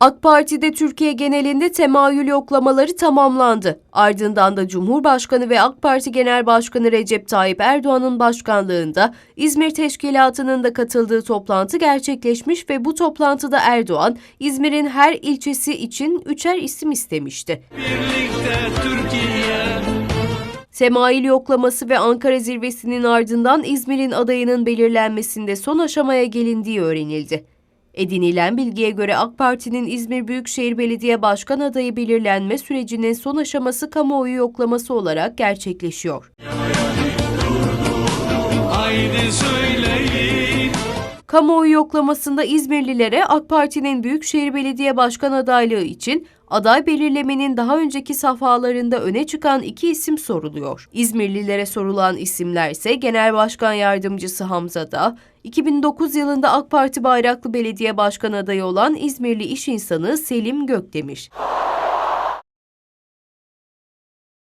AK Parti'de Türkiye genelinde temayül yoklamaları tamamlandı. Ardından da Cumhurbaşkanı ve AK Parti Genel Başkanı Recep Tayyip Erdoğan'ın başkanlığında İzmir Teşkilatı'nın da katıldığı toplantı gerçekleşmiş ve bu toplantıda Erdoğan, İzmir'in her ilçesi için üçer isim istemişti. birlikte Türkiye Semail yoklaması ve Ankara zirvesinin ardından İzmir'in adayının belirlenmesinde son aşamaya gelindiği öğrenildi. Edinilen bilgiye göre AK Parti'nin İzmir Büyükşehir Belediye Başkan adayı belirlenme sürecinin son aşaması kamuoyu yoklaması olarak gerçekleşiyor. haydi Kamuoyu yoklamasında İzmirlilere AK Parti'nin Büyükşehir Belediye Başkan adaylığı için aday belirlemenin daha önceki safhalarında öne çıkan iki isim soruluyor. İzmirlilere sorulan isimler ise Genel Başkan Yardımcısı Hamza Dağ, 2009 yılında AK Parti bayraklı belediye başkan adayı olan İzmirli iş insanı Selim Gökdemir.